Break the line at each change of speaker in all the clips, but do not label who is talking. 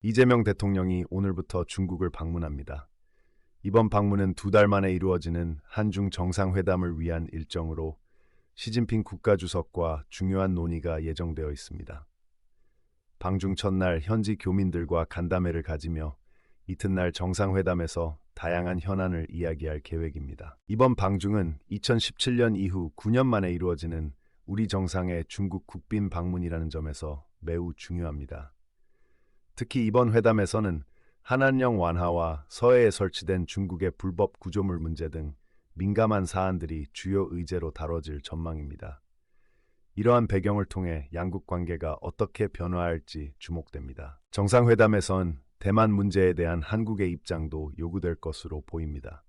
이재명 대통령이 오늘부터 중국을 방문합니다. 이번 방문은 두 달 만에 이루어지는 한중 정상회담을 위한 일정으로 시진핑 국가주석과 중요한 논의가 예정되어 있습니다. 방중 첫날 현지 교민들과 간담회를 가지며 이튿날 정상회담에서 다양한 현안을 이야기할 계획입니다. 이번 방중은 2017년 이후 9년 만에 이루어지는 우리 정상의 중국 국빈 방문이라는 점에서 매우 중요합니다. 특히 이번 회담에서는 한한령 완화와 서해에 설치된 중국의 불법 구조물 문제 등 민감한 사안들이 주요 의제로 다뤄질 전망입니다. 이러한 배경을 통해 양국 관계가 어떻게 변화할지 주목됩니다. 정상회담에선 대만 문제에 대한 한국의 입장도 요구될 것으로 보입니다.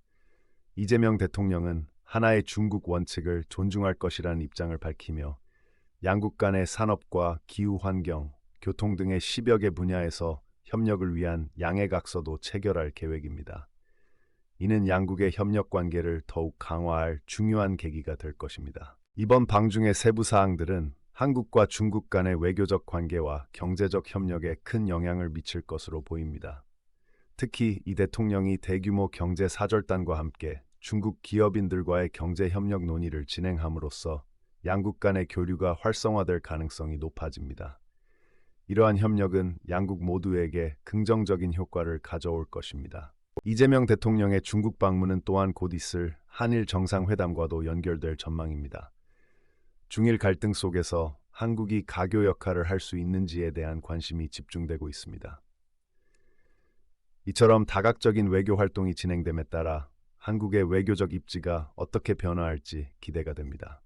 이재명 대통령은 하나의 중국 원칙을 존중할 것이라는 입장을 밝히며 양국 간의 산업과 기후 환경, 교통 등의 10여 개 분야에서 협력을 위한 양해각서도 체결할 계획입니다. 이는 양국의 협력 관계를 더욱 강화할 중요한 계기가 될 것입니다. 이번 방중의 세부 사항들은 한국과 중국 간의 외교적 관계와 경제적 협력에 큰 영향을 미칠 것으로 보입니다. 특히 이 대통령이 대규모 경제 사절단과 함께 중국 기업인들과의 경제 협력 논의를 진행함으로써 양국 간의 교류가 활성화될 가능성이 높아집니다. 이러한 협력은 양국 모두에게 긍정적인 효과를 가져올 것입니다. 이재명 대통령의 중국 방문은 또한 곧 있을 한일 정상회담과도 연결될 전망입니다. 중일 갈등 속에서 한국이 가교 역할을 할 수 있는지에 대한 관심이 집중되고 있습니다. 이처럼 다각적인 외교 활동이 진행됨에 따라 한국의 외교적 입지가 어떻게 변화할지 기대가 됩니다.